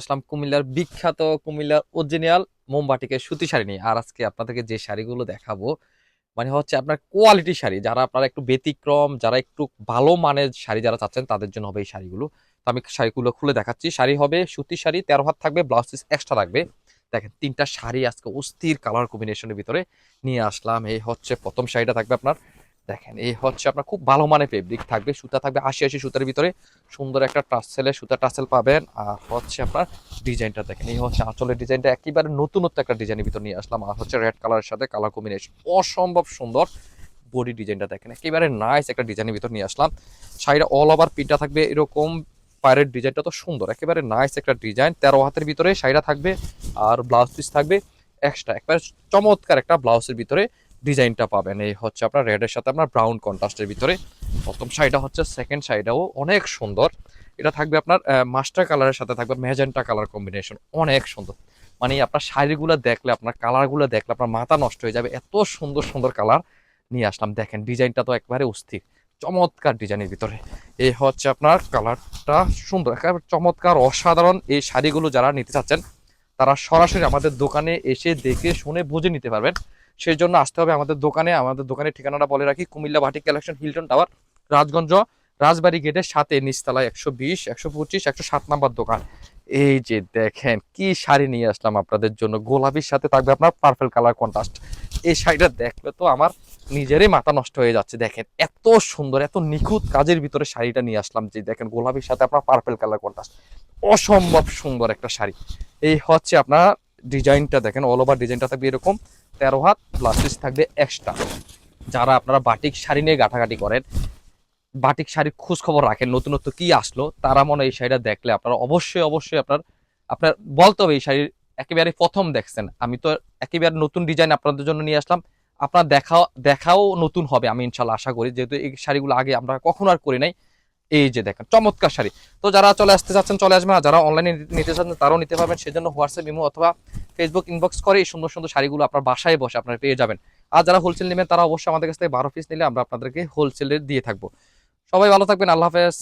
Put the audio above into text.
আসলাম কুমিল্লার বিখ্যাত কুমিল্লার অরিজিনাল মোমবাটিকে সুতি শাড়ি নিয়ে। আর আজকে আপনাদেরকে যে শাড়িগুলো দেখাবো মানে হচ্ছে আপনার কোয়ালিটি শাড়ি। যারা আপনারা একটু ব্যতিক্রম, যারা একটু ভালো মানের শাড়ি যারা চাচ্ছেন, তাদের জন্য হবে এই শাড়িগুলো। তো আমি শাড়িগুলো খুলে দেখাচ্ছি। শাড়ি হবে সুতি শাড়ি, তেরো হাত থাকবে ব্লাউজ পিস এক্সট্রা থাকবে। দেখেন, তিনটা শাড়ি আজকে অস্থির কালার কম্বিনেশনের ভিতরে নিয়ে আসলাম। এই হচ্ছে প্রথম শাড়িটা থাকবে আপনার। দেখেন, এই হচ্ছে আপনার খুব ভালো মানের ফেব্রিক থাকবে, সুতা থাকবে আশি আশি সুতার ভিতরে। সুন্দর একটা টাসেলের সুতা টাসেল পাবেন। আর হচ্ছে আপনার ডিজাইনটা দেখেন, এই হচ্ছে আঁচলের ডিজাইনটা। একেবারে নতুনত্ব একটা ডিজাইনের ভিতর নিয়ে আসলাম। আর হচ্ছে রেড কালারের সাথে কালার কম্বিনেশন অসম্ভব সুন্দর বডি ডিজাইনটা দেখেন, একেবারে নাইস একটা ডিজাইনের ভিতর নিয়ে আসলাম। শাড়িটা অল ওভার পিনটা থাকবে, এরকম পায়ের ডিজাইনটা তো সুন্দর, একেবারে নাইস একটা ডিজাইন। তেরো হাতের ভিতরে শাড়িটা থাকবে, আর ব্লাউজ পিস থাকবে এক্সট্রা একবারে চমৎকার একটা ব্লাউজের ভিতরে ডিজাইনটা পাবেন। এই হচ্ছে আপনার রেডের সাথে আপনার ব্রাউন কন্ট্রাস্টের ভিতরে। প্রথম শাড়িটা হচ্ছে সেকেন্ড শাড়িটাও অনেক সুন্দর। এটা থাকবে আপনার মাস্টার কালারের সাথে থাকবে ম্যাজেন্টা কালার কম্বিনেশন অনেক সুন্দর। মানে আপনার শাড়িগুলো দেখলে, আপনার কালারগুলো দেখলে, আপনার মাথা নষ্ট হয়ে যাবে। এত সুন্দর সুন্দর কালার নিয়ে আসলাম। দেখেন, ডিজাইনটা তো একবারে অস্থির। চমৎকার ডিজাইনের ভিতরে। এই হচ্ছে আপনার কালারটা সুন্দর, একেবারে চমৎকার, অসাধারণ। এই শাড়িগুলো যারা নিতে চাচ্ছেন, তারা সরাসরি আমাদের দোকানে এসে দেখে, শুনে, বুঝে নিতে পারবেন। সেই জন্য আসতে হবে আমাদের দোকানে। আমাদের দোকানের ঠিকানাটা বলে রাখি, Comilla batik collection, Hilton tower, Rajganj, Rajbari গেটের সাথে নিচতলায় একশো বিশ, একশো পঁচিশ, একশো সাত নাম্বার দোকান। এই যে দেখেন, কি শাড়ি নিয়ে আসলাম আপনাদের জন্য। গোলাপির সাথে থাকবে আপনার পার্পেল কালার কন্ট্রাস্ট। এই শাড়িটা দেখলে তো আমার নিজেরই মাথা নষ্ট হয়ে যাচ্ছে। দেখেন, এত সুন্দর, এত নিখুঁত কাজের ভিতরে শাড়িটা নিয়ে আসলাম যে দেখেন, গোলাপির সাথে আপনার পার্পেল কালার কন্ট্রাস্ট। অসম্ভব সুন্দর একটা শাড়ি। এই হচ্ছে আপনার ডিজাইনটা দেখেন অল ওভার ডিজাইনটা থাকবে এরকম, তেরো হাত ব্লাউজ থাকবে এক্সট্রা যারা আপনারা বাটিক শাড়ি নিয়ে গাঁটাগাটি করেন, বাটিক শাড়ির খোঁজ খবর রাখেন, নতুনত্ব কি আসলো, তারা মনে এই শাড়িটা দেখলে আপনারা অবশ্যই অবশ্যই আপনার আপনার বলতে হবে এই শাড়ির একেবারে প্রথম দেখছেন। আমি তো একেবারে নতুন ডিজাইন আপনাদের জন্য নিয়ে আসলাম। আপনার দেখা দেখাও নতুন হবে, আমি ইনশাল্লাহ আশা করি। যেহেতু এই শাড়িগুলো আগে আমরা কখনো আর করি নাই এই যে দেখেন, চমৎকার শাড়ি। তো যারা চলে আসতে চাচ্ছেন, চলে আসবেন আর যারা অনলাইনে নিতে চাচ্ছেন, তারাও নিতে পারবেন। সেজন্য হোয়াটসঅ্যাপ, ইমো অথবা ফেসবুক ইনবক্স করে এই সুন্দর সুন্দর শাড়িগুলো আপনার বাসায় বসে আপনারা পেয়ে যাবেন। আর যারা হোলসেল নেবেন, তারা অবশ্যই আমাদের কাছ থেকে বারো পিস নিলে আমরা আপনাদেরকে হোলসেলে দিয়ে থাকব। সবাই ভালো থাকবেন, আল্লাহ হাফেজ।